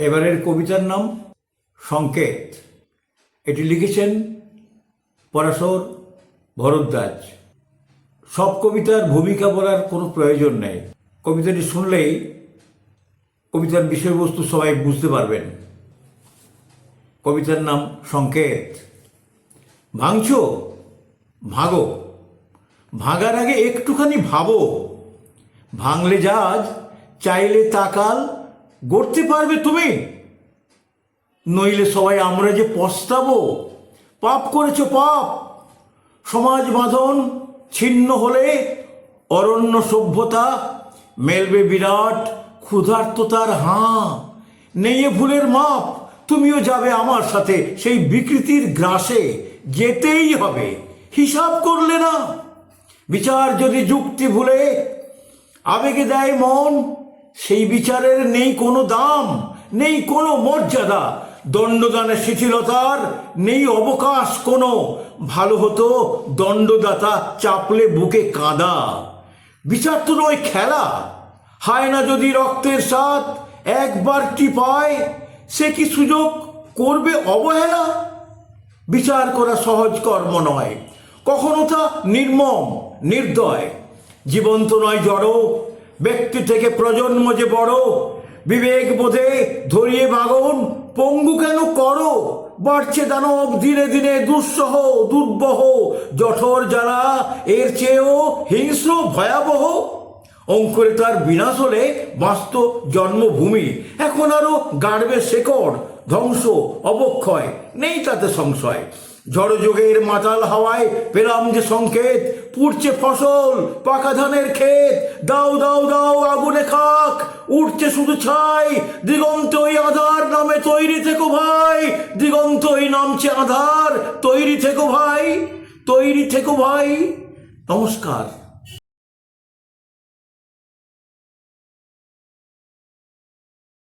এবারের কবিতার নাম সংকেত। এটি লিখেছেন পরাশর ভরদ্বাজ। সব কবিতার ভূমিকা বলার কোনো প্রয়োজন নেই। কবিতাটি শুনলেই কবিতার বিষয়বস্তু সবাই বুঝতে পারবেন। কবিতার নাম সংকেত। ভাঙছো? ভাগো। ভাগার আগে একটুখানি ভাবো। ভাঙলে জাজ চাইলে তাকাল গড়তে পারবে তুমি? নইলে সবাই আমরা যে পস্তাবো। পাপ করেছ পাপ। সমাজ বাঁধন ছিন্ন হলে অরণ্য সভ্যতা মেলবে বিরাট ক্ষুধার্ততার হাঁ। নেই ভুলের মাপ, তুমিও যাবে আমার সাথে। সেই বিকৃতির গ্রাসে যেতেই হবে। হিসাব করলে না। বিচার যদি যুক্তি ভুলে, আবেগে দেয় মন সেই বিচারের নেই কোনো দাম, নেই কোনো মর্যাদা। দণ্ডদানের শিথিলতার নেই অবকাশ কোনো। ভালো হতো দণ্ডদাতা চাপলে বুকে কাঁদা। বিচার তো নয় খেলা। হায় না যদি রক্তের স্বাদ একবার টিপায় সে কি সুযোগ করবে অবহেলা? বিচার করা সহজ কর্ম নয়। কখনো তা নির্মম, নির্দয়। জীবন্ত নয় জড় ব্যক্তি থেকে প্রজন্ম যে বড়, বিবেক বোধে ধরিয়ে বাগন, পঙ্গু কেন করো? বাড়ছে দানব দিনে দিনে দুঃসহ, দুর্বহ, জঠর যারা এর চেয়েও হিংস্র, ভয়াবহ। অঙ্কুরে তার বিনাশ হলে বাস্ত জন্মভূমি। এখন আরও গাড়বে শেকড়, ধ্বংস, অবক্ষয়, নেই তাতে সংশয়। ঝড়যোগের মাতাল হাওয়ায় পেলাম যে সংকেত। পুড়ছে ফসল, পাকা ধানের ক্ষেত। দাও দাও দাও, আগুনে খাক। উঠছে শুধু ছাই। দিগন্তই আধার নামে তৈরি থেকো ভাই। দিগন্তই নামছে আধার। তৈরি থেকো ভাই। তৈরি থেকো ভাই। নমস্কার।